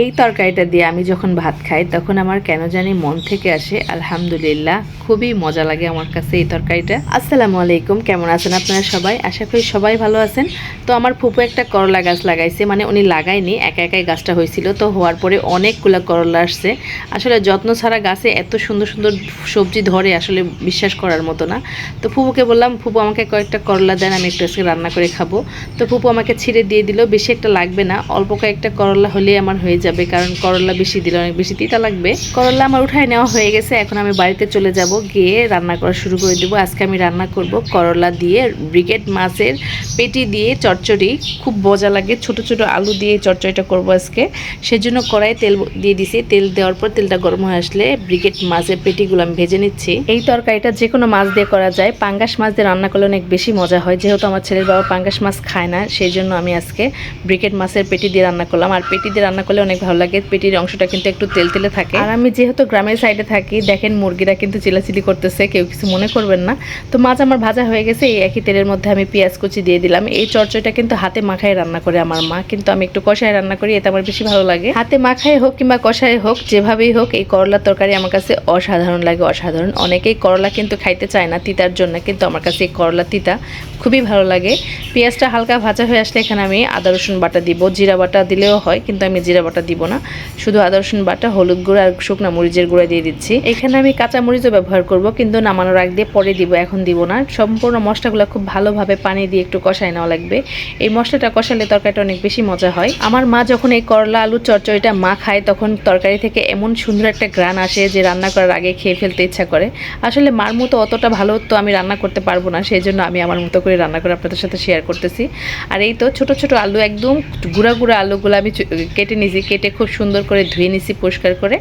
এই তরকারিটা দিয়ে আমি যখন ভাত খাই, তখন আমার কেন জানি মন থেকে আসে, আলহামদুলিল্লাহ, খুবই মজা লাগে আমার কাছে এই তরকারিটা। আসসালামু আলাইকুম, কেমন আছেন আপনারা সবাই? আশা করি সবাই ভালো আছেন। তো আমার ফুপু একটা করলা গাছ লাগাইছে মানে উনি লাগায়নি, একা একাই গাছটা হয়েছিল, তো হওয়ার পরে অনেকগুলো করলা আসছে। আসলে যত্ন ছাড়া গাছে এত সুন্দর সুন্দর সবজি ধরে আসলে বিশ্বাস করার মতো না। তো ফুপুকে বললাম, ফুপু, আমাকে কয়েকটা করলা দেন, আমি একটু আজকে রান্না করে খাব। তো ফুপু আমাকে ছিঁড়ে দিয়ে দিল, বেশি একটা লাগবে না, অল্প কয়েকটা করলা হলেই আমার হয়ে যাবে, কারণ করলা বেশি দিলে অনেক বেশি তিতা লাগবে। করলা আমার উঠায় নেওয়া হয়ে গেছে, এখন আমি বাড়িতে চলে যাব, গিয়ে রান্না করা শুরু করে দেবো। আজকে আমি রান্না করব করলা দিয়ে ব্রিগেড মাছের পেটি দিয়ে চচ্চড়ি। খুব মজা লাগে, ছোট ছোট আলু দিয়ে চচ্চড়িটা করব আজকে। সেজন্য কড়াই তেল দিয়ে দিছি। তেল দেওয়ার পর তেলটা গরম হয়ে আসলে ব্রিগেড মাছের পেটিগুলো আমি ভেজে নিচ্ছি। এই তরকারিটা যে কোনো মাছ দিয়ে করা যায়। পাঙ্গাস মাছ দিয়ে রান্না করলে অনেক বেশি মজা হয়। যেহেতু আমার ছেলের বাবা পাঙ্গাস মাছ খায় না সেই জন্য আমি আজকে ব্রিগেড মাছের পেটি দিয়ে রান্না করলাম। আর পেটি দিয়ে রান্না করলে অনেক ভালো লাগে। পেটির অংশটা কিন্তু একটু তেল তেলে থাকে। আর আমি যেহেতু গ্রামের সাইডে থাকি, দেখেন মুরগিরা কিন্তু চিলাচিলি করতেছে, কেউ কিছু মনে করবেন না। তো মাছ আমার ভাজা হয়ে গেছে, এই একই তেলের মধ্যে আমি পেঁয়াজ কুচি দিয়ে দিলাম। এই চরচড়িটা কিন্তু হাতে মাখায় রান্না করে আমার মা, কিন্তু আমি একটু কষায় রান্না করি, এতে আমার বেশি ভালো লাগে। হাতে মাখায় হোক কিংবা কষায় হোক, যেভাবেই হোক, এই করলার তরকারি আমার কাছে অসাধারণ লাগে, অসাধারণ। অনেকেই করলা কিন্তু খাইতে চায় না তিতার জন্য, কিন্তু আমার কাছে এই করলা তিতা খুবই ভালো লাগে। পেঁয়াজটা হালকা ভাজা হয়ে আসলে এখানে আমি আদা, রসুন বাটা দিব। জিরা বাটা দিলেও হয়, কিন্তু আমি জিরা বাটা দিব না। শুধু আদা, রসুন বাটা, হলুদ গুঁড়া আর শুকনো মরিচের গুঁড়া দিয়ে দিচ্ছি। এখানে আমি কাঁচা মরিচও ব্যবহার করব, কিন্তু নামানোর আগ দিয়ে পরে দিব, এখন দিব না। সম্পূর্ণ মশলাগুলো খুব ভালোভাবে পানি দিয়ে একটু কষায় নেওয়া লাগবে। এই মশলাটা কষালে তরকারিটা অনেক বেশি মজা হয়। আমার মা যখন এই করলা আলু চচ্চড়িটা মা খায়, তখন তরকারি থেকে এমন সুন্দর একটা গ্রান আসে যে রান্না করার আগে খেয়ে ফেলতে ইচ্ছা করে। আসলে মার মতো অতটা ভালো তো আমি রান্না করতে পারব না, সেই জন্য আমি আমার মতো করে রান্না করে আপনাদের সাথে শেয়ার করতেছি। আর এই তো ছোট ছোট আলু, একদম গুঁড়া গুঁড়া আলুগুলো আমি কেটে নিয়েছি কেটে খুব সুন্দর করে ধুয়ে নিয়েছি পরিষ্কার করে।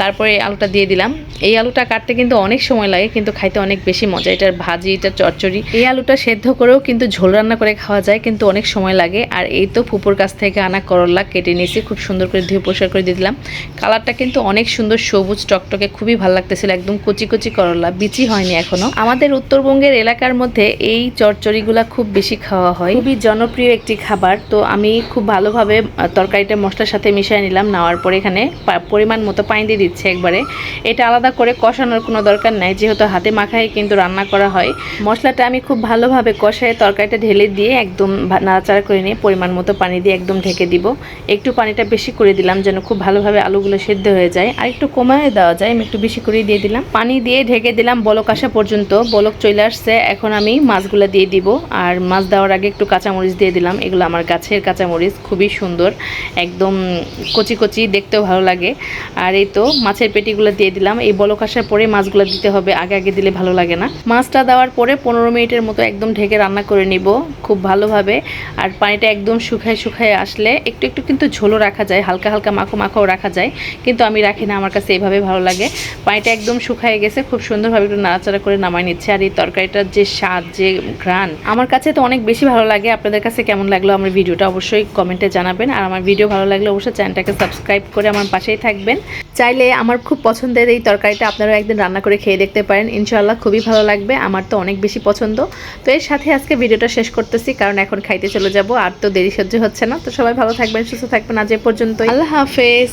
তারপরে এই আলুটা দিয়ে দিলাম। এই আলুটা কাটতে কিন্তু অনেক সময় লাগে, কিন্তু খাইতে অনেক বেশি মজা। এটার ভাজি এটা চচ্চড়ি, এই আলুটা সেদ্ধ করেও কিন্তু ঝোল রান্না করে খাওয়া যায়, কিন্তু অনেক সময় লাগে। আর এই তো ফুপুর কাছ থেকে আনা করলা কেটে নিয়েছি খুব সুন্দর করে ধুয়ে পরিষ্কার করে দিয়ে দিলাম। কালারটা কিন্তু অনেক সুন্দর সবুজ, টকটকে খুবই ভালো লাগতেছিল, একদম কচি কচি করলা, বিচি হয়নি এখনও। আমাদের উত্তরবঙ্গের এলাকার মধ্যে এই চচ্চড়িগুলা খুব বেশি খাওয়া হয়। খুবই জনপ্রিয় একটি খাবার। তো আমি খুব ভালোভাবে তরকারিটা মশলার সাথে মিশিয়ে নিলাম। নেওয়ার পরে এখানে পরিমাণ মতো পানি দিয়ে দিচ্ছে একবারে। এটা আলাদা করে কষানোর কোনো দরকার নাই। যেহেতু হাতে মাখায় কিন্তু রান্না করা হয়। মশলাটা আমি খুব ভালোভাবে কষায় তরকারিটা ঢেলে দিয়ে একদম নাড়াচাড়া করে নিয়ে পরিমাণ মতো পানি দিয়ে একদম ঢেকে দিব। একটু পানিটা বেশি করে দিলাম যেন খুব ভালোভাবে আলুগুলো সেদ্ধ হয়ে যায়। আর একটু কমায় দেওয়া যায়। আমি একটু বেশি করে দিয়ে দিলাম। পানি দিয়ে ঢেকে দিলাম বলক আসা পর্যন্ত। বলক চলে আসছে। এখন আমি মাছগুলো দিয়ে দিব। আর মাছ দেওয়ার আগে একটু কাঁচামরিচ দিয়ে দিলাম। এগুলো আমার গাছের কাঁচামরিচ, খুবই সুন্দর। একদম কচি কচি, দেখতেও ভালো লাগে। আর এই তো মাছের পেটিগুলো দিয়ে দিলাম। এই বলক আসার পরে মাছগুলো দিতে হবে, আগে আগে দিলে ভালো লাগে না। মাছটা দেওয়ার পরে পনেরো মিনিটের মতো একদম ঢেকে রান্না করে নিব, খুব ভালোভাবে। আর পানিটা একদম শুকায় শুকায় আসলে একটু একটু কিন্তু ঝোলও রাখা যায়, হালকা হালকা মাখো মাখাও রাখা যায়। কিন্তু আমি রাখি না, আমার কাছে এইভাবে ভালো লাগে। পানিটা একদম শুকায় গেছে, খুব সুন্দরভাবে একটু নাড়াচাড়া করে নামাই নিচ্ছে। আর এই তরকারিটার যে স্বাদ, যে ঘ্রাণ, আমার কাছে তো অনেক বেশি ভালো লাগে, আপনাদের কাছে কেমন লাগল আমার ভিডিওটা অবশ্যই কমেন্টে জানাবেন। আর আমার ভিডিও ভালো লাগলে অবশ্যই চ্যানেলটাকে সাবস্ক্রাইব করে আমার পাশেই থাকবেন। চাইলে আমার খুব পছন্দের এই তরকারিটা আপনারা একদিন রান্না করে খেয়ে দেখতে পারেন। ইনশাআল্লাহ খুবই ভালো লাগবে, আমার তো অনেক বেশি পছন্দ। তো এর সাথে আজকে ভিডিওটা শেষ করতেছি, কারণ এখন খাইতে চলে যাব, আর তো দেরি সহ্য হচ্ছে না। তো সবাই ভালো থাকবেন, সুস্থ থাকবেন আজ এ পর্যন্ত আল্লাহ হাফেজ।